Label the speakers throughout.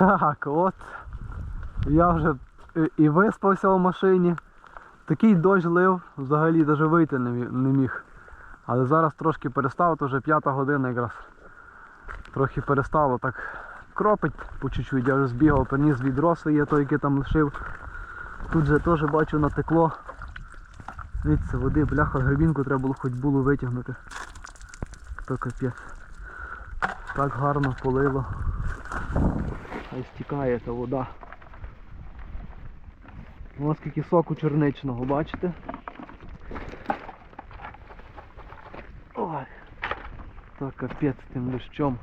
Speaker 1: Так, от. Я вже і- виспався в машині. Такий дощ лив, взагалі навіть вийти не міг. Але зараз трошки перестав, то вже п'ята година якраз. Трохи перестало так кропить по чуть-чуть. Я вже збігав, приніс відро своє, то яке там лишив. Тут же теж бачу натекло. Дивіться, води, бляха, гребінку треба було хоч було витягнути. То капець. Так гарно полило. Ось стікає та вода. Ось скільки соку черничного, бачите? Ой. Так капець тим дощом.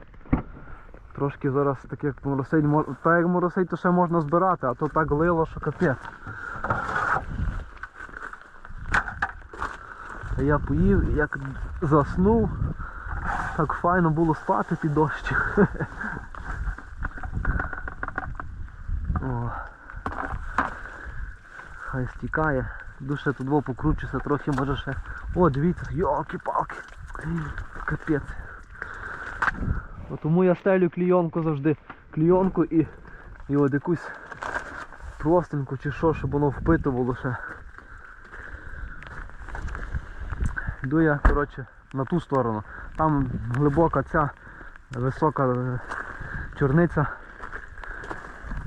Speaker 1: Трошки зараз так як моросить, мо- так як моросить, то ще можна збирати, а то так лило, що капець. Я поїв, як заснув, так файно було спати під дощ. О. Хай стікає. Душе тут во покручуся трохи, може ще. О, дивіться, йолки-палки. Капець. От Тому я стелю клійонку завжди. Клійонку і, і от якусь простинку чи що, щоб воно впитувало ще. Йду я, коротше, на ту сторону. Там глибока ця висока е, чорниця.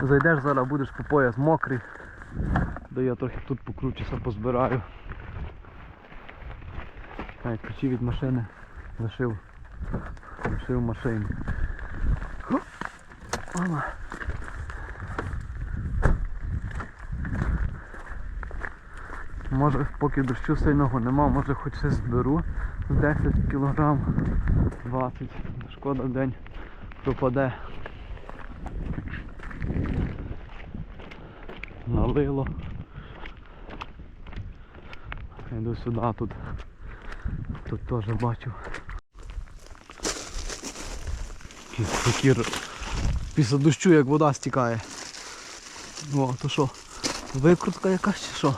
Speaker 1: Зайдеш зараз, будеш по пояс мокрий. Да я трохи тут покручуся, позбираю. Ай, ключі від машини лишив. Лишив машину. Мама. Може поки дощу сильного нема, може хоч щось зберу з 10 кг 20. Шкода день пропаде. Налило. Йду сюди, тут, тут теж бачу. Такі р- після дощу як вода стікає. О, то що? Викрутка якась чи що?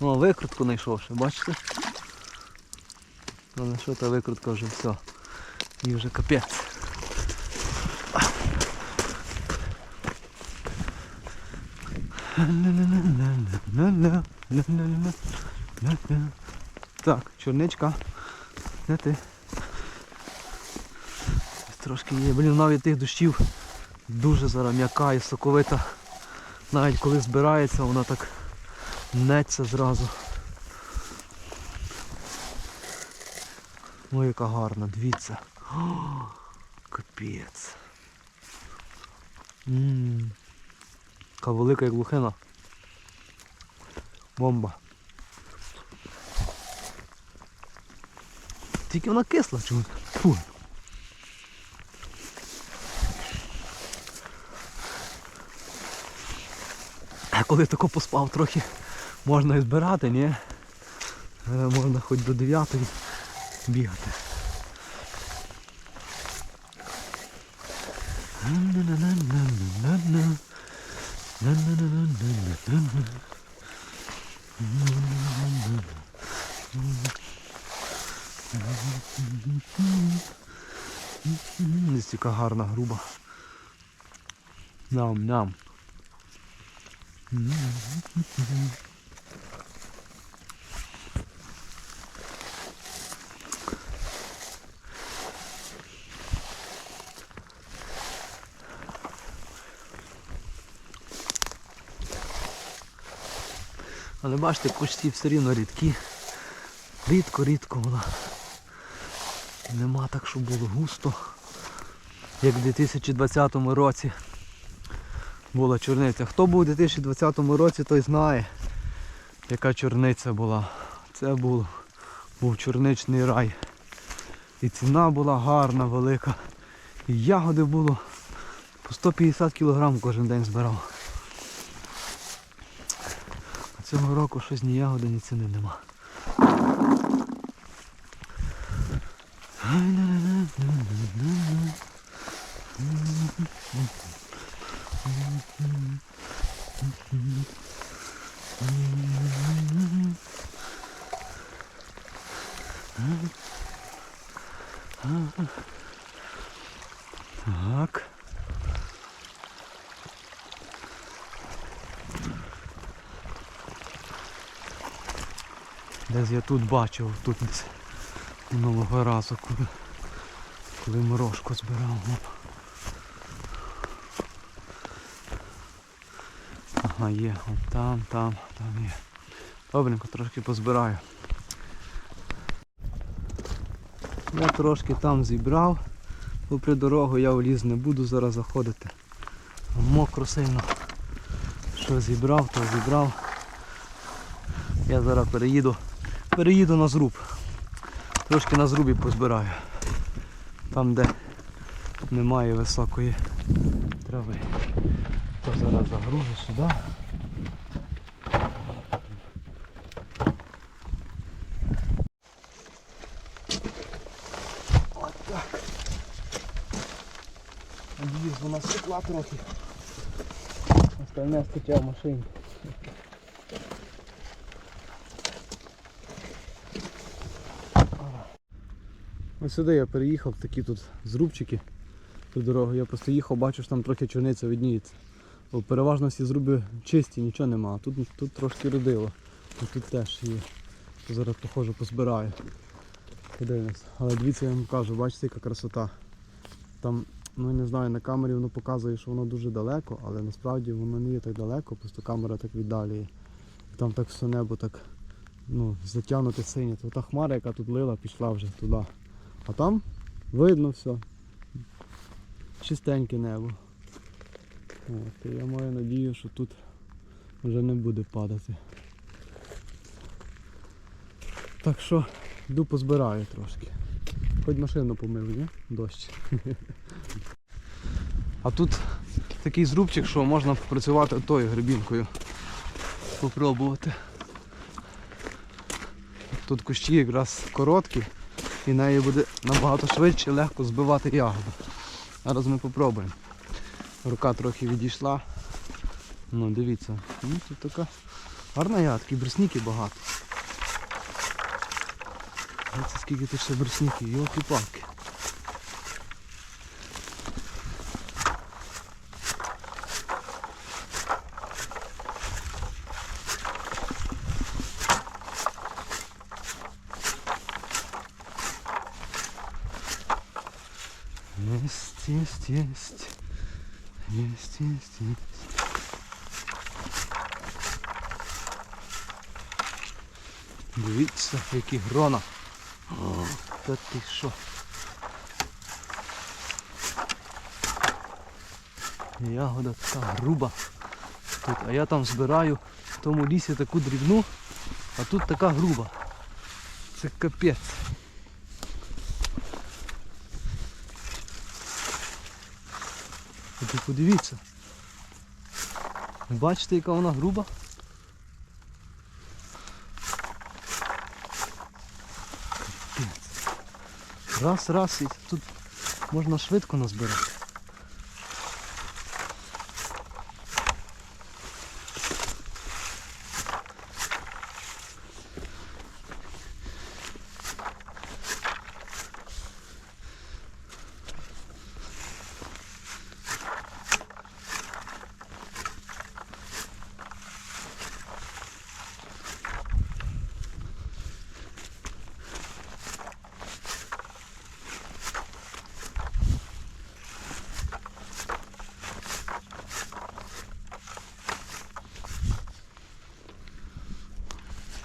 Speaker 1: О, викрутку знайшов ще, бачите? Але що та викрутка вже все. І вже капець. Так, чорничка. Де ти? Трошки є. Блін, навіть тих дощів дуже зараз м'яка і соковита. Навіть коли збирається, вона так мнеться зразу. Ой, яка гарна, дивіться. О, капець. Ммм. Яка велика як лухина. Бомба. Тільки вона кисла чомусь. Фу. А коли тако поспав трохи, можна і збирати, ні? Е, Можна хоч до 9 бігати. На-на-на-на-на-на-на. На-на-на-на-на-на-на. Яка гарна груба. Ням-ням. Але бачите, кущі все рівно рідкі. Рідко-рідко вона. Нема так, щоб було густо. Як в 2020 році була чорниця. Хто був у 2020 році, той знає, яка чорниця була. Це був, був чорничний рай. І ціна була гарна, велика. І ягоди було по 150 кг кожен день збирав. Цього року щось ні ягоди, ні ціни нема. Так. Десь я тут бачив, тут десь минулого разу, коли, коли морожку збирав. Ага, є, от там, там, там є. Добренько трошки позбираю. Я трошки там зібрав. Попри дорогу я в ліс не буду зараз заходити. Мокро сильно. Що зібрав, то зібрав. Я зараз переїду. Переїду на зруб. Трошки на зрубі позбираю. Там де немає високої трави. То зараз загружу сюди. От так. Надіюсь, вона стекла трохи. Остальне стаття в машині. Ось сюди я переїхав, такі тут зрубчики по дорогу. Я просто їхав, бачу, що там трохи чорниця видніється. Бо переважно всі зруби чисті, нічого нема. Тут, тут трошки родило. І тут теж є. Зараз похоже позбираю. Подивимось. Але дивіться, я вам кажу, бачите, яка красота. Там, ну не знаю, на камері воно показує, що воно дуже далеко, але насправді воно не є так далеко, просто камера так віддалює. Там так все небо так ну, затягнуте синє. Та хмара, яка тут лила, пішла вже туди. А там видно все. Чистеньке небо. От, я маю надію, що тут вже не буде падати. Так що йду позбираю трошки. Хоч машину помив, ні? Дощ. А тут такий зрубчик, що можна попрацювати тою грибінкою. Попробувати. Тут кущі якраз короткі і нею буде набагато швидше і легко збивати ягоду. Зараз ми попробуємо. Рука трохи відійшла. Ну дивіться, ну, тут така гарна ягодка, і брусніки багато. Дивіться, скільки тут ще брусніків, йолки-палки. Есть, есть, есть. Есть, есть, есть. Дивіться, які грона. Та ти що? Ягода така груба. Тут, а я там збираю в тому лісі таку дрібну, а тут така груба. Це капець. Ви подивіться. Бачите, яка вона груба? Раз, раз і тут можна швидко назбирати.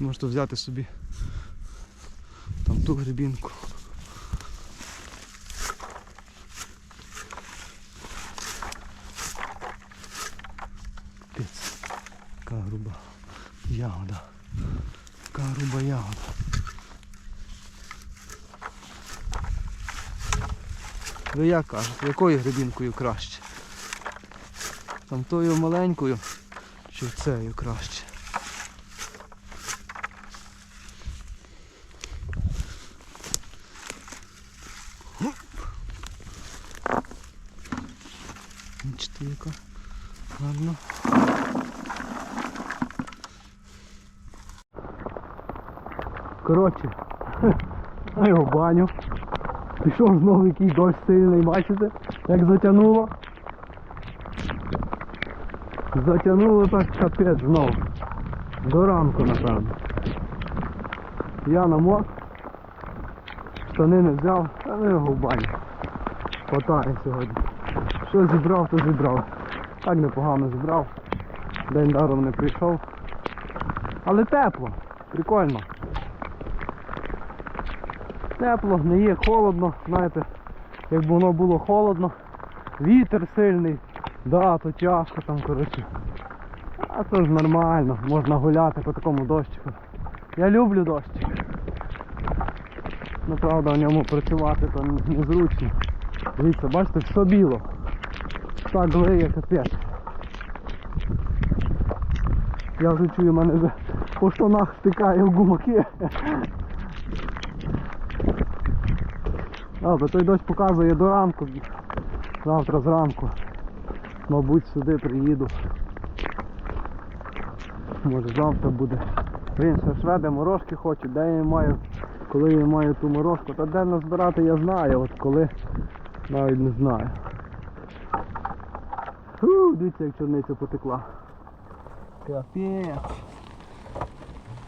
Speaker 1: Можете взяти собі там ту грибінку. Пець. Яка груба ягода. Яка груба ягода. Ви як кажете, якою грибінкою краще? Там тою маленькою чи цією краще? Бачите, яка гарно. Коротше, а його баню. Пішов знову який дощ сильний, бачите, як затягнуло. Затягнуло так капець знову. До ранку, напевно. Я намок. Штани не взяв, а ну його в баню. Хватає сьогодні. Що зібрав, то зібрав. Так непогано зібрав. День даром не прийшов. Але тепло, прикольно. Тепло, не є холодно, знаєте, якби воно було холодно, вітер сильний, да, то тяжко там, коротше. А це ж нормально, можна гуляти по такому дощику. Я люблю дощик. Ну правда в ньому працювати то незручно. Дивіться, бачите, все біло. Так глиє капець. Я вже чую, мене вже по штанах стикає в гумаки. Добре, той дощ показує до ранку. Завтра зранку. Мабуть, сюди приїду. Може завтра буде. Він ще шведи морожки хочуть, де я маю, коли я маю ту морожку, та де назбирати я знаю, от коли навіть не знаю. Фу, дивіться, як чорниця потекла. Капець.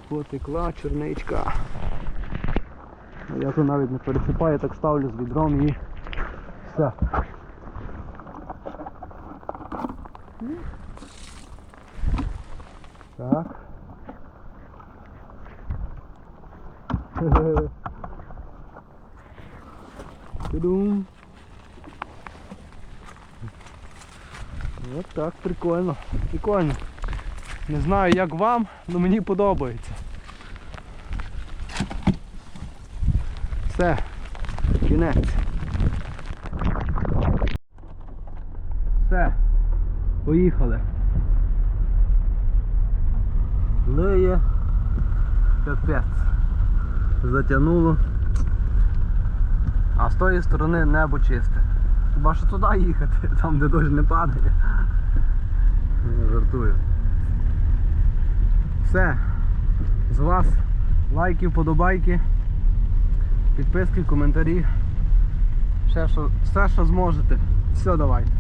Speaker 1: Потекла черничка. Я тут навіть не пересипаю, так ставлю з відром і все. Так. От так, прикольно. Прикольно. Не знаю як вам, але мені подобається. Все. Кінець. Все. Поїхали. Лиє. Капець. Затягнуло. А з тої сторони небо чисте. Хіба що туди їхати, там де дощ не падає. Не жартую. Все. З вас лайки, вподобайки, підписки, коментарі. Все, що, все, що зможете. Все, давайте.